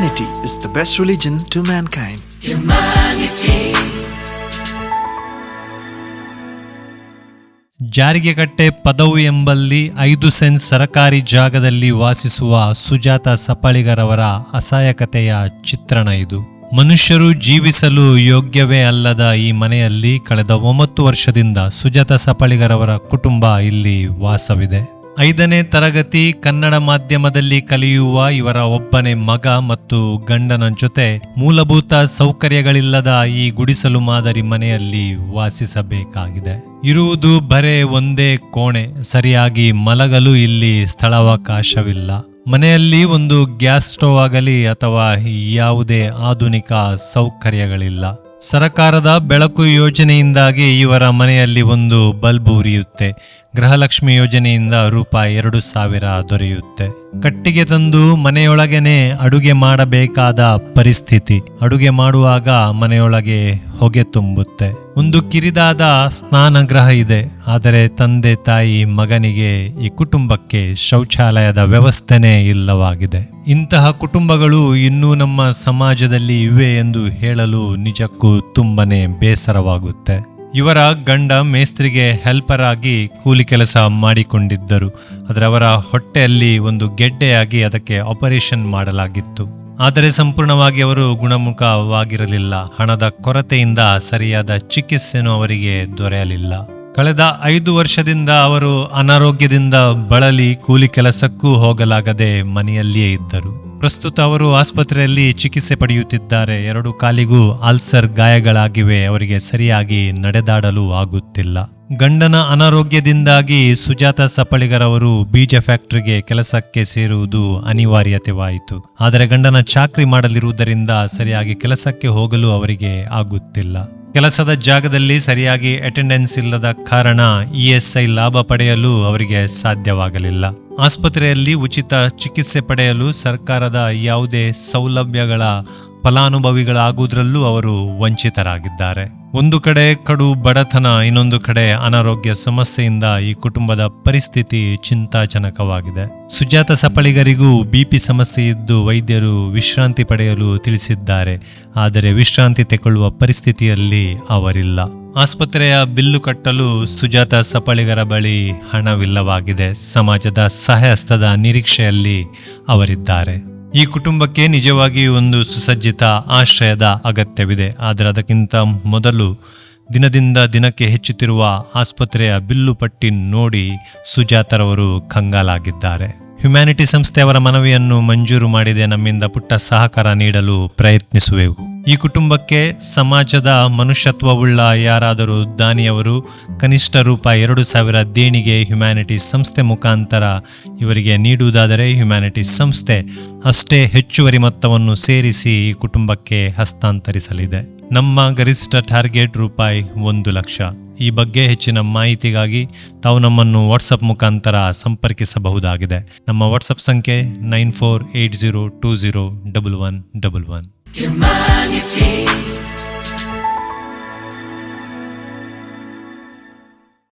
Humanity is the best religion to mankind. ಜಾರಿಗೆಕಟ್ಟೆ ಪದವು ಎಂಬಲ್ಲಿ ಐದು ಸೆನ್ಸ್ ಸರಕಾರಿ ಜಾಗದಲ್ಲಿ ವಾಸಿಸುವ ಸುಜಾತ ಸಪಳಿಗರವರ ಅಸಹಾಯಕತೆಯ ಚಿತ್ರಣ ಇದು. ಮನುಷ್ಯರು ಜೀವಿಸಲು ಯೋಗ್ಯವೇ ಅಲ್ಲದ ಈ ಮನೆಯಲ್ಲಿ ಕಳೆದ ಒಂಬತ್ತು ವರ್ಷದಿಂದ ಸುಜಾತ ಸಪಳಿಗರವರ ಕುಟುಂಬ ಇಲ್ಲಿ ವಾಸವಿದೆ. ಐದನೇ ತರಗತಿ ಕನ್ನಡ ಮಾಧ್ಯಮದಲ್ಲಿ ಕಲಿಯುವ ಇವರ ಒಬ್ಬನೇ ಮಗ ಮತ್ತು ಗಂಡನ ಜೊತೆ ಮೂಲಭೂತ ಸೌಕರ್ಯಗಳಿಲ್ಲದ ಈ ಗುಡಿಸಲು ಮಾದರಿ ಮನೆಯಲ್ಲಿ ವಾಸಿಸಬೇಕಾಗಿದೆ. ಇರುವುದು ಬರೇ ಒಂದೇ ಕೋಣೆ, ಸರಿಯಾಗಿ ಮಲಗಲು ಇಲ್ಲಿ ಸ್ಥಳಾವಕಾಶವಿಲ್ಲ. ಮನೆಯಲ್ಲಿ ಒಂದು ಗ್ಯಾಸ್ ಸ್ಟೋವ್ ಆಗಲಿ ಅಥವಾ ಯಾವುದೇ ಆಧುನಿಕ ಸೌಕರ್ಯಗಳಿಲ್ಲ. ಸರಕಾರದ ಬೆಳಕು ಯೋಜನೆಯಿಂದಾಗಿ ಇವರ ಮನೆಯಲ್ಲಿ ಒಂದು ಬಲ್ಬ್ ಉರಿಯುತ್ತೆ. ಗೃಹಲಕ್ಷ್ಮಿ ಯೋಜನೆಯಿಂದ ರೂಪಾಯಿ ಎರಡು ಸಾವಿರ ದೊರೆಯುತ್ತೆ. ಕಟ್ಟಿಗೆ ತಂದು ಮನೆಯೊಳಗೇನೆ ಅಡುಗೆ ಮಾಡಬೇಕಾದ ಪರಿಸ್ಥಿತಿ. ಅಡುಗೆ ಮಾಡುವಾಗ ಮನೆಯೊಳಗೆ ಹೊಗೆ ತುಂಬುತ್ತೆ. ಒಂದು ಕಿರಿದಾದ ಸ್ನಾನಗೃಹ ಇದೆ. ಆದರೆ ತಂದೆ ತಾಯಿ ಮಗನಿಗೆ ಈ ಕುಟುಂಬಕ್ಕೆ ಶೌಚಾಲಯದ ವ್ಯವಸ್ಥೆನೇ ಇಲ್ಲವಾಗಿದೆ. ಇಂತಹ ಕುಟುಂಬಗಳು ಇನ್ನೂ ನಮ್ಮ ಸಮಾಜದಲ್ಲಿ ಇವೆ ಎಂದು ಹೇಳಲು ನಿಜಕ್ಕೂ ತುಂಬನೇ ಬೇಸರವಾಗುತ್ತೆ. ಇವರ ಗಂಡ ಮೇಸ್ತ್ರಿಗೆ ಹೆಲ್ಪರ್ ಆಗಿ ಕೂಲಿ ಕೆಲಸ ಮಾಡಿಕೊಂಡಿದ್ದರು. ಆದರೆ ಅವರ ಹೊಟ್ಟೆಯಲ್ಲಿ ಒಂದು ಗೆಡ್ಡೆಯಾಗಿ ಅದಕ್ಕೆ ಆಪರೇಷನ್ ಮಾಡಲಾಗಿತ್ತು. ಆದರೆ ಸಂಪೂರ್ಣವಾಗಿ ಅವರು ಗುಣಮುಖವಾಗಿರಲಿಲ್ಲ. ಹಣದ ಕೊರತೆಯಿಂದ ಸರಿಯಾದ ಚಿಕಿತ್ಸೆನೂ ಅವರಿಗೆ ದೊರೆಯಲಿಲ್ಲ. ಕಳೆದ ಐದು ವರ್ಷದಿಂದ ಅವರು ಅನಾರೋಗ್ಯದಿಂದ ಬಳಲಿ ಕೂಲಿ ಕೆಲಸಕ್ಕೂ ಹೋಗಲಾಗದೆ ಮನೆಯಲ್ಲಿಯೇ ಇದ್ದರು. ಪ್ರಸ್ತುತ ಅವರು ಆಸ್ಪತ್ರೆಯಲ್ಲಿ ಚಿಕಿತ್ಸೆ ಪಡೆಯುತ್ತಿದ್ದಾರೆ. ಎರಡು ಕಾಲಿಗೂ ಆಲ್ಸರ್ ಗಾಯಗಳಾಗಿವೆ. ಅವರಿಗೆ ಸರಿಯಾಗಿ ನಡೆದಾಡಲು ಆಗುತ್ತಿಲ್ಲ. ಗಂಡನ ಅನಾರೋಗ್ಯದಿಂದಾಗಿ ಸುಜಾತ ಸಪಳಿಗರವರು ಬೀಜ ಫ್ಯಾಕ್ಟರಿಗೆ ಕೆಲಸಕ್ಕೆ ಸೇರುವುದು ಅನಿವಾರ್ಯತೆವಾಯಿತು. ಆದರೆ ಗಂಡನ ಚಾಕ್ರಿ ಮಾಡಲಿರುವುದರಿಂದ ಸರಿಯಾಗಿ ಕೆಲಸಕ್ಕೆ ಹೋಗಲು ಅವರಿಗೆ ಆಗುತ್ತಿಲ್ಲ. ಕೆಲಸದ ಜಾಗದಲ್ಲಿ ಸರಿಯಾಗಿ ಅಟೆಂಡೆನ್ಸ್ ಇಲ್ಲದ ಕಾರಣ ಇಎಸ್ಐ ಲಾಭ ಪಡೆಯಲು ಅವರಿಗೆ ಸಾಧ್ಯವಾಗಲಿಲ್ಲ. ಆಸ್ಪತ್ರೆಯಲ್ಲಿ ಉಚಿತ ಚಿಕಿತ್ಸೆ ಪಡೆಯಲು ಸರ್ಕಾರದ ಯಾವುದೇ ಸೌಲಭ್ಯಗಳ ಫಲಾನುಭವಿಗಳಾಗುವುದರಲ್ಲೂ ಅವರು ವಂಚಿತರಾಗಿದ್ದಾರೆ. ಒಂದು ಕಡೆ ಕಡು ಬಡತನ, ಇನ್ನೊಂದು ಕಡೆ ಅನಾರೋಗ್ಯ ಸಮಸ್ಯೆಯಿಂದ ಈ ಕುಟುಂಬದ ಪರಿಸ್ಥಿತಿ ಚಿಂತಾಜನಕವಾಗಿದೆ. ಸುಜಾತ ಸಪಳಿಗರಿಗೂ ಬಿಪಿ ಸಮಸ್ಯೆ ಇದ್ದು ವೈದ್ಯರು ವಿಶ್ರಾಂತಿ ಪಡೆಯಲು ತಿಳಿಸಿದ್ದಾರೆ. ಆದರೆ ವಿಶ್ರಾಂತಿ ತೆಗೊಳ್ಳುವ ಪರಿಸ್ಥಿತಿಯಲ್ಲಿ ಅವರಿಲ್ಲ. ಆಸ್ಪತ್ರೆಯ ಬಿಲ್ಲು ಕಟ್ಟಲು ಸುಜಾತ ಸಪಳಿಗರ ಬಳಿ ಹಣವಿಲ್ಲವಾಗಿದೆ. ಸಮಾಜದ ಸಹಸ್ತದ ನಿರೀಕ್ಷೆಯಲ್ಲಿ ಅವರಿದ್ದಾರೆ. ಈ ಕುಟುಂಬಕ್ಕೆ ನಿಜವಾಗಿ ಒಂದು ಸುಸಜ್ಜಿತ ಆಶ್ರಯದ ಅಗತ್ಯವಿದೆ. ಆದರೆ ಅದಕ್ಕಿಂತ ಮೊದಲು ದಿನದಿಂದ ದಿನಕ್ಕೆ ಹೆಚ್ಚುತ್ತಿರುವ ಆಸ್ಪತ್ರೆಯ ಬಿಲ್ಲು ಪಟ್ಟಿ ನೋಡಿ ಸುಜಾತರವರು ಕಂಗಾಲಾಗಿದ್ದಾರೆ. ಹ್ಯುಮ್ಯಾನಿಟಿ ಸಂಸ್ಥೆಯವರ ಮನವಿಯನ್ನು ಮಂಜೂರು ಮಾಡಿದೆ. ನಮ್ಮಿಂದ ಪುಟ್ಟ ಸಹಕಾರ ನೀಡಲು ಪ್ರಯತ್ನಿಸುವೆವು. ಈ ಕುಟುಂಬಕ್ಕೆ ಸಮಾಜದ ಮನುಷ್ಯತ್ವವುಳ್ಳ ಯಾರಾದರೂ ದಾನಿಯವರು, ಕನಿಷ್ಠ ರೂಪಾಯಿ ಎರಡು ಸಾವಿರ ದೇಣಿಗೆ ಹ್ಯುಮ್ಯಾನಿಟಿ ಸಂಸ್ಥೆ ಮುಖಾಂತರ ಇವರಿಗೆ ನೀಡುವುದಾದರೆ ಹ್ಯುಮ್ಯಾನಿಟಿ ಸಂಸ್ಥೆ ಅಷ್ಟೇ ಹೆಚ್ಚುವರಿ ಮೊತ್ತವನ್ನು ಸೇರಿಸಿ ಈ ಕುಟುಂಬಕ್ಕೆ ಹಸ್ತಾಂತರಿಸಲಿದೆ. ನಮ್ಮ ಗರಿಷ್ಠ ಟಾರ್ಗೆಟ್ ರೂಪಾಯಿ ಒಂದು ಲಕ್ಷ. ಈ ಬಗ್ಗೆ ಹೆಚ್ಚಿನ ಮಾಹಿತಿಗಾಗಿ ತಾವು ನಮ್ಮನ್ನು ವಾಟ್ಸಪ್ ಮುಖಾಂತರ ಸಂಪರ್ಕಿಸಬಹುದಾಗಿದೆ. ನಮ್ಮ ವಾಟ್ಸಪ್ ಸಂಖ್ಯೆ nine four eight zero two zero double one double one. Humanity,